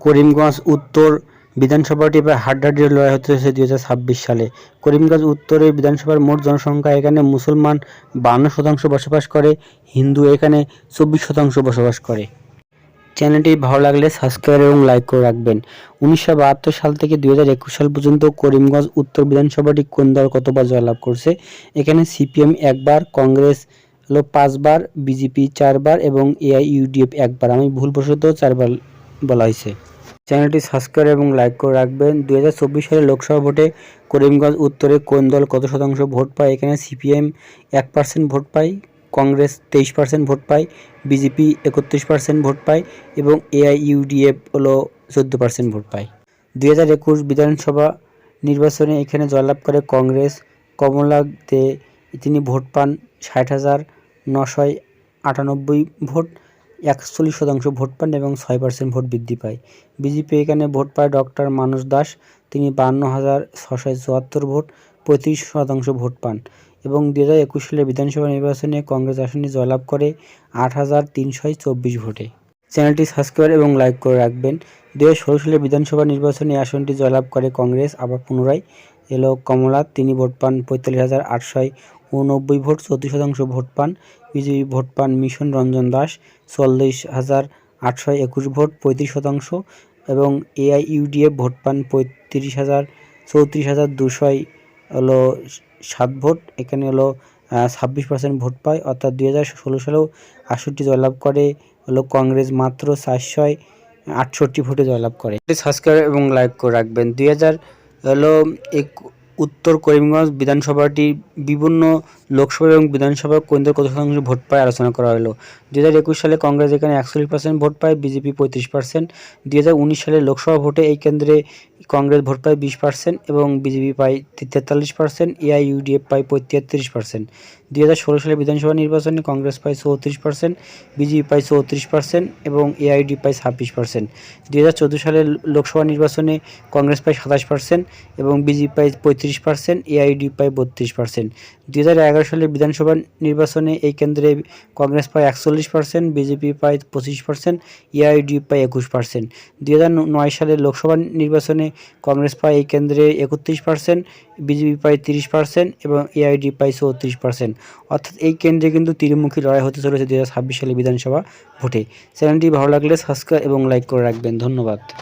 করিমগঞ্জ উত্তর বিধানসভাটি এবার হাড্ডাহাড্ডি লড়াই হতে চলেছে দুই সালে। করিমগঞ্জ উত্তরের বিধানসভার মোট জনসংখ্যা, এখানে মুসলমান বান্ন শতাংশ বসবাস করে, হিন্দু এখানে চব্বিশ শতাংশ বসবাস করে। চ্যানেলটি ভালো লাগলে সাবস্ক্রাইব এবং লাইক করে রাখবেন। উনিশশো বাহাত্তর সাল থেকে দুই হাজার একুশ সাল পর্যন্ত করিমগঞ্জ উত্তর বিধানসভাটি কোন দল কতবার জয়লাভ করছে? এখানে সিপিএম একবার, কংগ্রেস হলো পাঁচবার, বিজেপি চারবার এবং এআইইউডিএফ একবার। আমি ভুলবশত চারবার বলা হয়েছে। চ্যানেলটি সাবস্ক্রাইব এবং লাইক করে রাখবেন। চব্বিশ সালের লোকসভা ভোটে করিমগঞ্জ উত্তরে কোন দল কত শতাংশ ভোট পায়? এখানে সিপিএম এক পার্সেন্ট ভোট পায়, কংগ্রেস তেইশ পার্সেন্ট ভোট পায়, বিজেপি একত্রিশ পার্সেন্ট ভোট পায় এবং এআইইউডিএফ হলো চোদ্দ পার্সেন্ট ভোট পায়। দুই হাজার একুশ বিধানসভা নির্বাচনে এখানে জয়লাভ করে কংগ্রেস। কমলা দে তিনি ভোট পান ষাট হাজার নশয় আটানব্বই ভোট। একচল্লিশ শতাংশ ভোট পান এবং ছয় পার্সেন্ট ভোট বৃদ্ধি পায়। বিজেপি এখানে ভোট পায় ডক্টর মানস দাস। তিনি বান্ন হাজার ছশো চুয়াত্তর ভোট, পঁয়ত্রিশ শতাংশ ভোট পান এবং দু হাজার একুশ সালের বিধানসভা নির্বাচনে কংগ্রেস আসনে জয়লাভ করে আট হাজার তিনশো চব্বিশ ভোটে। চ্যানেলটি সাবস্ক্রাইব এবং লাইক করে রাখবেন। দু হাজার ষোলো সালের বিধানসভা নির্বাচনে আসনটি জয়লাভ করে কংগ্রেস, আবার পুনরায় এলো কমলা। তিনি ভোট পান পঁয়তাল্লিশ হাজার আটশোয় উননব্বই ভোট, চৌত্রিশ শতাংশ ভোট পান বিজেপি ভোট পান মিশন রঞ্জন দাস চল্লিশ হাজার আটশো একুশ ভোট, পঁয়ত্রিশ শতাংশ এবং এআইইউডিএফ ভোট পান পঁয়ত্রিশ হাজার, চৌত্রিশ হাজার দুশোয় হলো সাত ভোট, এখানে হলো ছাব্বিশ পার্সেন্ট ভোট পায়। অর্থাৎ দুই হাজার ষোলো সালেও আটষট্টি জয়লাভ করে, হলো কংগ্রেস মাত্র চারশোয় আটষট্টি ভোটে জয়লাভ করে। সাবস্ক্রাইব এবং লাইক করে রাখবেন। দুই হাজার হলো এক উত্তর করিমগঞ্জ বিধানসভাটি বিভিন্ন লোকসভা এবং বিধানসভা কেন্দ্র কত শতাংশ ভোট পায় আলোচনা করা হলো। দু হাজার একুশ সালে কংগ্রেস এখানে একচল্লিশ পার্সেন্ট ভোট পায়, বিজেপি পঁয়ত্রিশ পার্সেন্ট দু হাজার উনিশ সালে লোকসভা ভোটে এই কেন্দ্রে কংগ্রেস ভোট পায় বিশ পার্সেন্ট এবং বিজেপি পায় তেতাল্লিশ পার্সেন্ট এআইইউডিএফ পায় পঁয়ত্রিশ পার্সেন্ট দু হাজার ষোলো সালে বিধানসভা নির্বাচনে কংগ্রেস পায় চৌত্রিশ পার্সেন্ট, বিজেপি পায় চৌত্রিশ পার্সেন্ট এবং এআইডি পায় ছাব্বিশ পার্সেন্ট। দু হাজার চোদ্দ সালের লোকসভা নির্বাচনে কংগ্রেস পায় সাতাশ পার্সেন্ট এবং বিজেপি পায় পঁয়ত্রিশ পার্সেন্ট এআইডি পায় বত্রিশ পার্সেন্ট। দু হাজার এগারো সালের বিধানসভা নির্বাচনে এই কেন্দ্রে কংগ্রেস পায় একচল্লিশ পার্সেন্ট, বিজেপি পায় পঁচিশ পার্সেন্ট এআইডি পায় একুশ পার্সেন্ট। দু হাজার নয় সালের লোকসভা নির্বাচনে কংগ্রেস পায় এই কেন্দ্রে একত্রিশ পার্সেন্ট, বিজেপি পায় তিরিশ পার্সেন্ট এবং এআইডি পায় চৌত্রিশ পার্সেন্ট। অর্থাৎ এই কেন্দ্রে কিন্তু তিরুমুখী লড়াই হতে চলেছে দু হাজার ছাব্বিশ সালে বিধানসভা ভোটে। চ্যানেলটি ভালো লাগলে সাবস্ক্রাইব এবং লাইক করে রাখবেন। ধন্যবাদ।